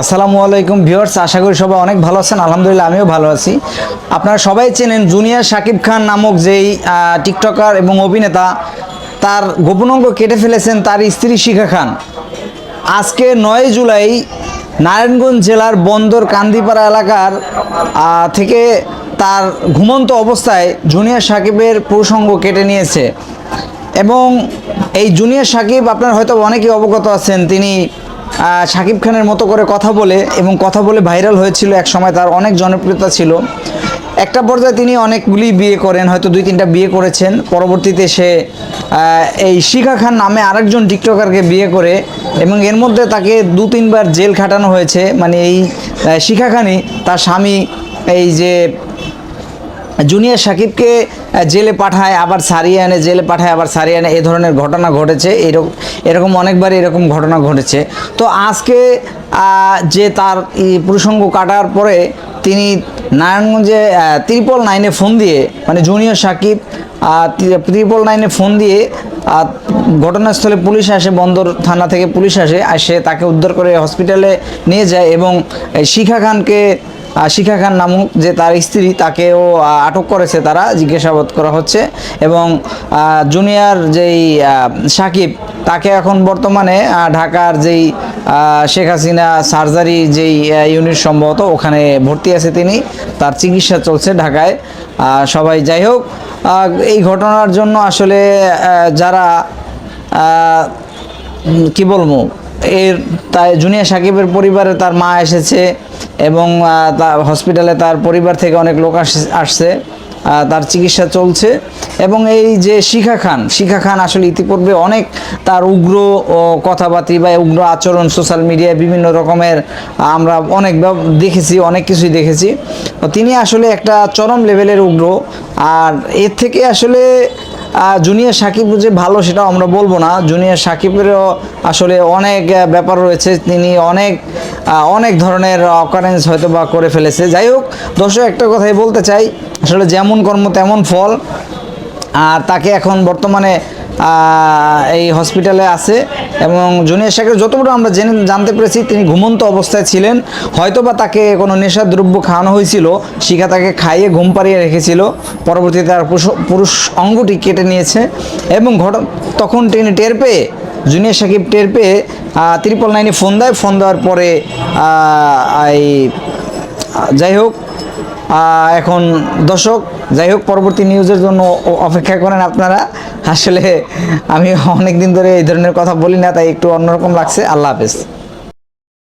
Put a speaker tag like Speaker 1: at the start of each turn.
Speaker 1: আসসালামু আলাইকুম ভিউয়ার্স, আশা করি সবাই অনেক ভালো আছেন। আলহামদুলিল্লাহ, আমিও ভালো আছি। আপনারা সবাই চেনেন জুনিয়র শাকিব খান নামক যেই টিকটকার এবং অভিনেতা, তার গোপনাঙ্গ কেটে ফেলেছেন তার স্ত্রী শিখা খান। আজকে নয় জুলাই নারায়ণগঞ্জ জেলার বন্দর কান্দিপাড়া এলাকার থেকে তার ঘুমন্ত অবস্থায় জুনিয়র সাকিবের প্রসঙ্গ কেটে নিয়েছে। এবং এই জুনিয়র সাকিব আপনার হয়তো অনেকেই অবগত আছেন, তিনি শাকিব খানের মতো করে কথা বলে এবং কথা বলে ভাইরাল হয়েছিল এক সময়, তার অনেক জনপ্রিয়তা ছিল। একটা পর্যায়ে তিনি অনেকগুলি বিয়ে করেন, হয়তো দুই তিনটা বিয়ে করেছেন। পরবর্তীতে সে এই শিখা খান নামে আরেকজন টিকটকারকে বিয়ে করে এবং এর মধ্যে তাকে দু তিনবার জেল খাটানো হয়েছে। মানে এই শিখা খানই তার স্বামী, এই যে জুনিয়র সাকিবকে জেলে পাঠায়, আবার সারিয়ে আনে, জেলে পাঠায়, আবার সারিয়ে আনে এই ধরনের ঘটনা ঘটেছে। এরকম এরকম অনেকবার এরকম ঘটনা ঘটেছে। তো আজকে যে তার প্রসঙ্গ কাটার পরে তিনি নারায়ণগঞ্জে ত্রিপল নাইনে ফোন দিয়ে মানে জুনিয়র সাকিব ত্রিপল নাইনে ফোন দিয়ে ঘটনাস্থলে পুলিশ আসে, বন্দর থানা থেকে পুলিশ আসে আসে তাকে উদ্ধার করে হসপিটালে নিয়ে যায় এবং শিখা খানকে শিখা খান নামক যে তার স্ত্রী, তাকেও আটক করেছে তারা, জিজ্ঞাসাবাদ করা হচ্ছে। এবং জুনিয়র যেই সাকিব, তাকে এখন বর্তমানে ঢাকার যেই শেখ হাসিনা সার্জারি যেই ইউনিট সম্ভবত, ওখানে ভর্তি আছে তিনি। তার চিকিৎসা চলছে ঢাকায়। সবাই যাই হোক এই ঘটনার জন্য আসলে যারা কি বলব, এর তাই জুনিয়র সাকিবের পরিবারে তার মা এসেছে এবং হসপিটালে তার পরিবার থেকে অনেক লোক আস- আসছে তার চিকিৎসা চলছে এবং এই যে শিখা খান শিখা খান আসলে ইতিপূর্বে অনেক তার উগ্র কথাবার্তি বা উগ্র আচরণ সোশ্যাল মিডিয়ায় বিভিন্ন রকমের, আমরা অনেক দেখেছি, অনেক কিছুই দেখেছি। তিনি আসলে একটা চরম লেভেলের উগ্র আর এর থেকে আসলে জুনিয়র সাকিব যে ভালো সেটা আমরা বলব না। জুনিয়র সাকিবেরও আসলে অনেক ব্যাপার রয়েছে। তিনি অনেক অনেক ধরনের অকারেন্স হয়তো বা করে ফেলেছে। যাই হোক, দর্শক, একটা কথাই বলতে চাই। আসলে যেমন কর্ম তেমন ফল। আর তাকে এখন বর্তমানে এই হসপিটালে আছে। এবং জুনিয়র সাকিব যতটুকু আমরা জেনে, জানতে পেরেছি, তিনি ঘুমন্ত অবস্থায় ছিলেন। হয়তো বা তাকে কোনো নেশা দ্রব্য খাওয়ানো হয়েছিল। শিখা তাকে খাইয়ে ঘুম পাড়িয়ে রেখেছিল। পরবর্তীতে তার পুরুষ- অঙ্গটি কেটে নিয়েছে। এবং ঘট, তখন তিনি টের পেয়ে জুনিয়র সাকিব টের পেয়ে ত্রিপল নাইনে ফোন দেয়। ফোন দেওয়ার পরে এই যাই হোক এখন দর্শক, যাই হোক, পরবর্তী নিউজের জন্য অপেক্ষা করেন আপনারা। আসলে আমি অনেক দিন ধরে এই ধরনের কথা বলি না, তাই একটু অন্যরকম লাগছে। আল্লাহ হাফেজ।